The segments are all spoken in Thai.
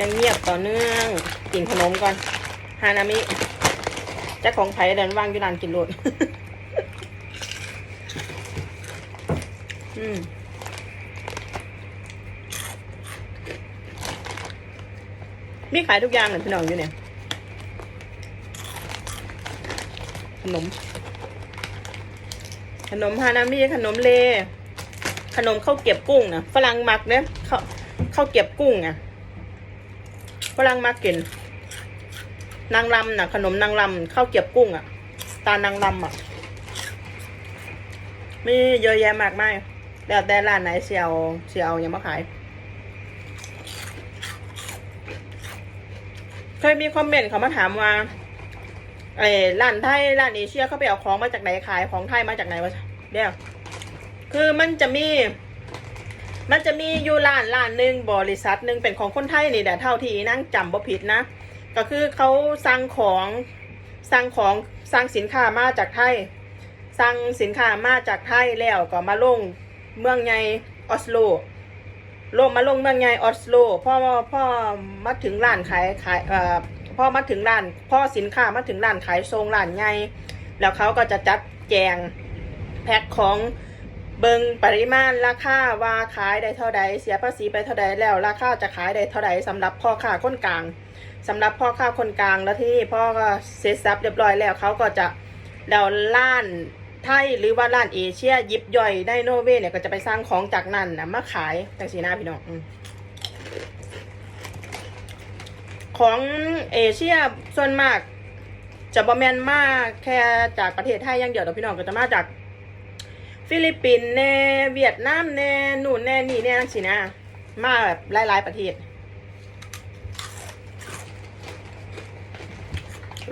ยังเงียบต่อเนื่องกินขนมก่อนฮานามิเจ้าของไผ่เดินว่างอยู่ร้านกินโรดอืมมีขายทุกอย่างเลยพี่น้องอยู่เนี่ย ขนม ขนมฮานามิขนมเล ขนมข้าวเกรียบกุ้งนะฝรั่งมักเนี่ยข้าวข้าวเกรียบกุ้งอะ ฝรั่งมักกิน นางรำน่ะ ขนมนางรำข้าวเกรียบกุ้งอะ ตานางรำอะ มีเยอะแยะมากมายแล้วแต่ร้านไหนเสียวเสียวยังมาขายเคยมีคอมเมนต์เขามาถามว่าไอ้ร้านไทยร้านเอเชียเขาไปเอาของมาจากไหนขายของไทยมาจากไหนวะเดี๋ยวคือมันจะมี มันจะมีอยู่ร้านร้านหนึ่งบริษัทหนึ่งเป็นของคนไทยนี่แหละเท่าที่นั่งจำบ่ผิดนะ ก็คือเขาสั่งของสั่งของสั่งสินค้ามาจากไทยสั่งสินค้ามาจากไทยแล้วก็มาลงเมืองใหญ่ออสโลลงมาลงเมืองใหญ่ออสโลพ่อพ่อมาถึงร้านขายขายเอ่อพ่อมาถึงร้านพ่อสินค้ามาถึงร้านขายทรงร้านใหญ่แล้วเขาก็จะจัดแจงแพ็คของ เบิงปริมาณราคาว่าขายได้เท่าใดเสียภาษีไปเท่าใดแล้วราคาจะขายได้เท่าใดสำหรับพ่อค้าคนกลางสำหรับพ่อค้าคนกลางแล้วที่พ่อก็เซ็ตซับเรียบร้อยแล้วเขาก็จะแล้วล้านไทยหรือว่าล้านเอเชียยิบย่อยได้โนเวเนี่ยก็จะไปสร้างของจากนั่นนะมาขายแต่สีหน้าพี่น้องอของเอเชียส่วนมาก จะบอแมนมากแค่จากประเทศไทยอย่างเดียวแต่พี่น้องก็จะมาจาก ฟิลิปปินส์แน่เวียดนามแน่นู่นแน่นี่แน่นั่นสินะ มาแบบหลายๆประเทศ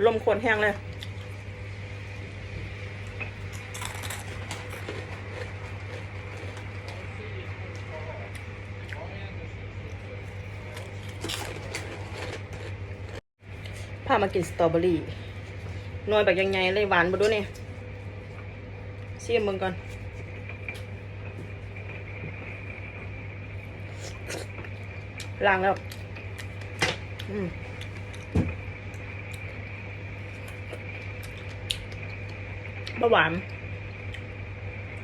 ลมโคนแห้งเลย พามากินสตรอเบอรี่นวยแบบยังไงเลยหวานบ่ดูนี่ชิมมึงก่อน ล้างแล้ว อืมบะหวาน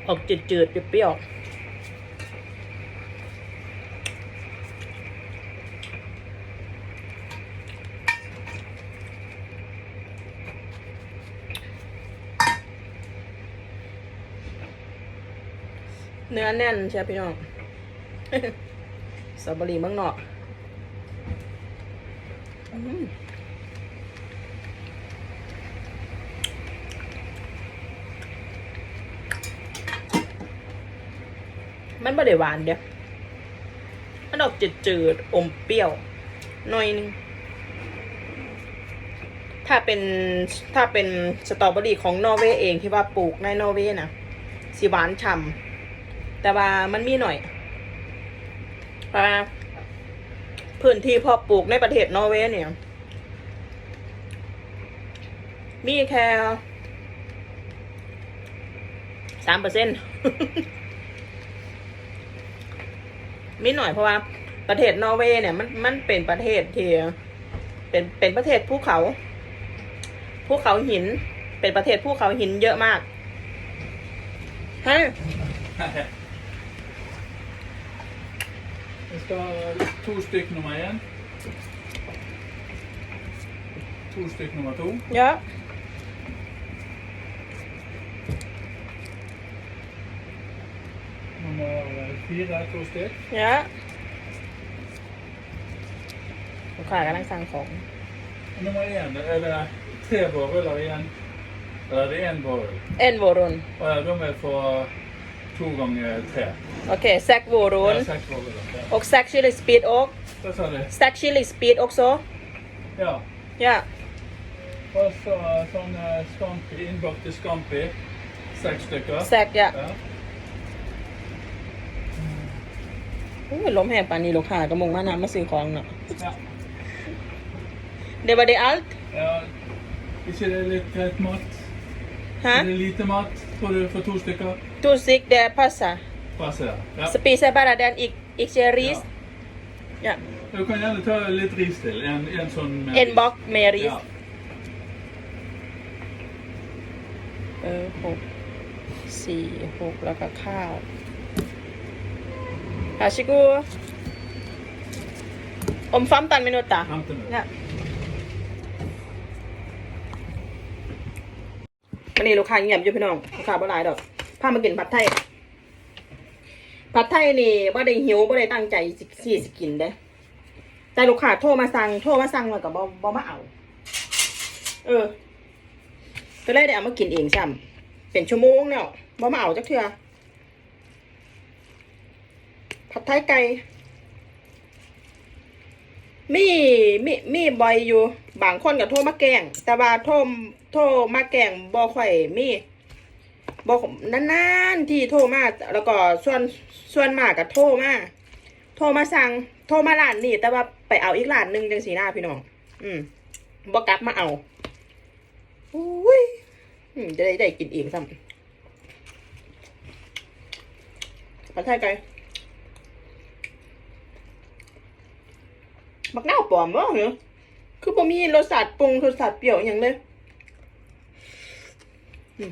ออกจืดๆเปรี้ยวเนื้อแน่นใช่พี่น้อง สตรอเบอรี่เมืองนอกมันไม่ได้หวานเดียวมันออกจืดๆอมเปรี้ยวหน่อยนึง ถ้าเป็นถ้าเป็นสตรอเบอรี่ของนอร์เวย์เองที่ว่าปลูกในนอร์เวย์นะสีหวานฉ่ำแต่ว่ามันมีหน่อย เพราะว่าพื้นที่เพอปลูกในประเทศนอร์เวย์เนี่ย มีแค่สามเปอร์เซ็นต์มีหน่อยเพราะว่าประเทศนอร์เวย์เนี่ยมันมันเป็นประเทศที่เป็นเป็นประเทศภูเขาภูเขาหิน เป็นประเทศภูเขาหินเยอะมากฮะ Jeg skal ha to stykk nummer én. To stykk nummer to. เยอะ Nummer fire to stykk. เยอะลูกค้ากำลังสั่งของ Nummer én, er det tre boruller igjen? Eller er det én borull? เอ็นโวรุน Å ja, da må jeg få to ganger tre. โอเคแซกโวรุน Ja, seks boruller. Ja. อกแซกชิล i สปีดอก Hva sa du? แซกชิล i สปีดอกโซ Ja. เยอะ Og så sånn eh, scampi, innbakte scampi. Seks stykker. แซกเยอะ Ja. อุ้ยล้มแหงปานนี้ลูกค้าก็มงมานะมาซื้อของเนาะ ja. เดวาเดอัล ja. Ikke det litt greit mat? ฮะ Er det lite mat, tror du, for to stykker? ตูซิกเดพาสา Bare se her. Ja. สปีเซบาราแดนอีกอีกเชริสเยอะ Du kan gjerne ta litt ris til. En, en sånn med เอ็นบ็อกเมริส Ja. เออหกสี่หกแล้วก็ข้าวฮาชิกุอมฟัมตันเมนูตา Hämta nu. เนี่ยวันนี้ลูกค้าเงียบอยู่พี่น้องลูกค้าบ่หลายดอก พามากินผัดไทย ผัดไทยนี่บ่ได้หิวบ่ได้ตั้งใจสิสิสิกินเด้แต่ลูกค้าโทรมาสั่งโทรมาสั่งแล้วก็บ่บ่มาเอา เออ ก็เลยได้เอามากินเองซ้ำเป็นชั่วโมงแล้วบ่มาเอาจักเทื่อผัดไทยไก่ มีมีมีบ่อยอยู่ บางคนก็โทรมาแกงแต่ว่าโทรโทรมาแกงบ่ค่อยมี บ่นานๆที่โทรมาแล้วก็ส่วนส่วนมากก็โทรมาโทรมาสั่งโทรมาร้านนี่แต่ว่าไปเอาอีกร้านหนึ่งจังสีหน้าพี่น้อง อืมบ่กลับมาเอาอุ้ยจะได้ได้กินเองซ้ำผัดไทยไก่บักหน้าวปลอมวะเหรอคือบ่มีรสชาติปรุงรสชาติเปรี้ยวอย่างเลย อืม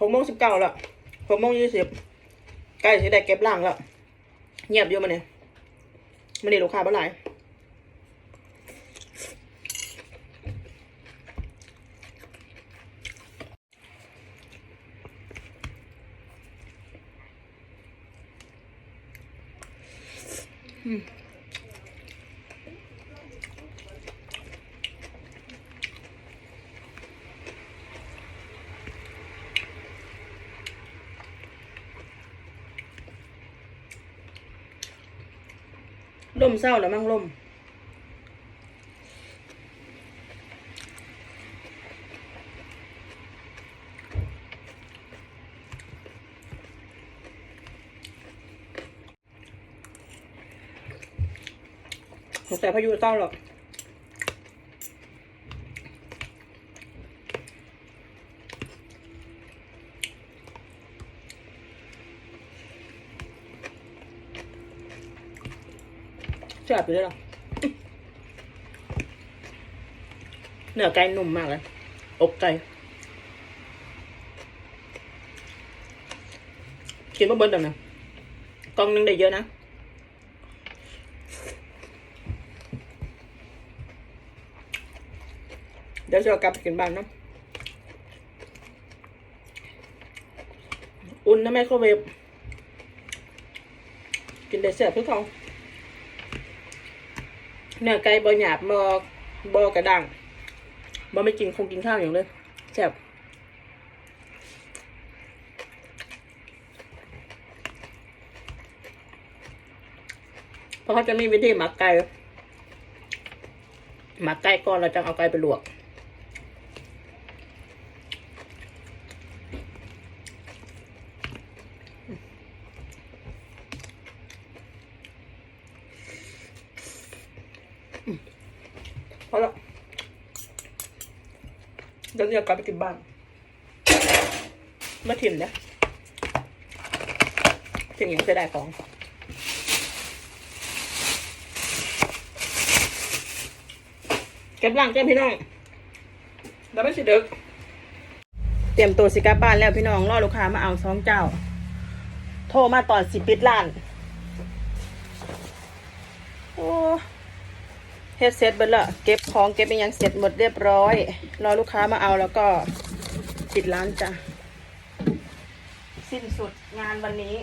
หกโมงสิบเก้าแล้วหกโมงยี่สิบใกล้สิได้เก็บล่างแล้วเงียบอยู่มาเนี่ยมันนี่ลูกค้าบ่หลาย ล่มเศร้าแล้วมั่งล่มสงสัยพายุเศร้าหรอก แซ่บอยู่เลยหรอเนื้อไก่นุ่มมากเลย อกไก่กินมาเบิ้ลเดี๋ยวนะกล่องนึงได้เยอะนะเดี๋ยวจะเอากลับไปกินบ้านเนาะอุ่นนะไมโครเวฟกินได้แซ่บทุกทอง เนื้อไก่บอหยาบบบอกระดังบอไม่กินคงกินข้าวอย่างเลยแซ่บเพราะเขาจะมีวิธีหมักไก่หมักไก่ก่อนเราจะเอาไก่ไปลวก พอแล้ว เดี๋ยวกลับไปกินบ้านมาถิ่นนะถึงยังจะได้ของเก็บหลังเจ้าพี่น้องแล้วไม่สิดึก เตรียมตัวสิกลับบ้านแล้วพี่น้องรอลูกค้ามาเอาซองเจ้า โทรมาตอนสิปิดร้าน โอ้ ฮ็ดเสร็จเบิดละเก็บของเก็บเป็นยังเสร็จหมดเรียบร้อย รอลูกค้ามาเอาแล้วก็ปิดร้านจ้ะ สิ้นสุดงานวันนี้